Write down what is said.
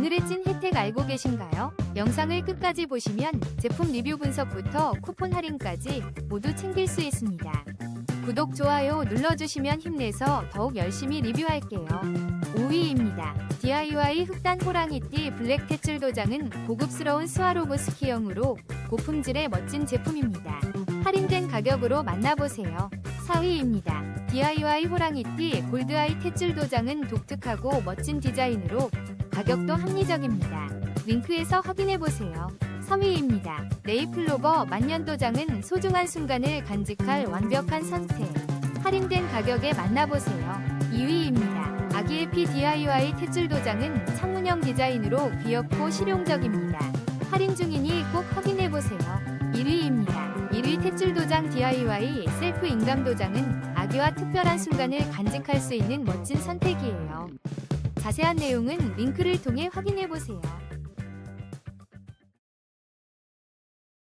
오늘의 찐 혜택 알고 계신가요? 영상을 끝까지 보시면 제품 리뷰 분석부터 쿠폰 할인까지 모두 챙길 수 있습니다. 구독, 좋아요 눌러주시면 힘내서 더욱 열심히 리뷰할게요. 5위입니다. DIY 흑단 호랑이띠 블랙 탯줄 도장은 고급스러운 스와로브스키형으로 고품질의 멋진 제품입니다. 할인된 가격으로 만나보세요. 4위입니다. DIY 호랑이띠 골드아이 탯줄 도장은 독특하고 멋진 디자인으로 가격도 합리적입니다. 링크에서 확인해보세요. 3위입니다. 네이플로버 만년도장은 소중한 순간을 간직할 완벽한 선택. 할인된 가격에 만나보세요. 2위입니다. 아기에피 DIY 탯줄 도장은 창문형 디자인으로 귀엽고 실용적입니다. 할인 중이니 꼭 확인해보세요. 1위입니다. 1위 탯줄 도장 DIY 셀프 인감 도장은 아기와 특별한 순간을 간직할 수 있는 멋진 선택이에요. 자세한 내용은 링크를 통해 확인해 보세요.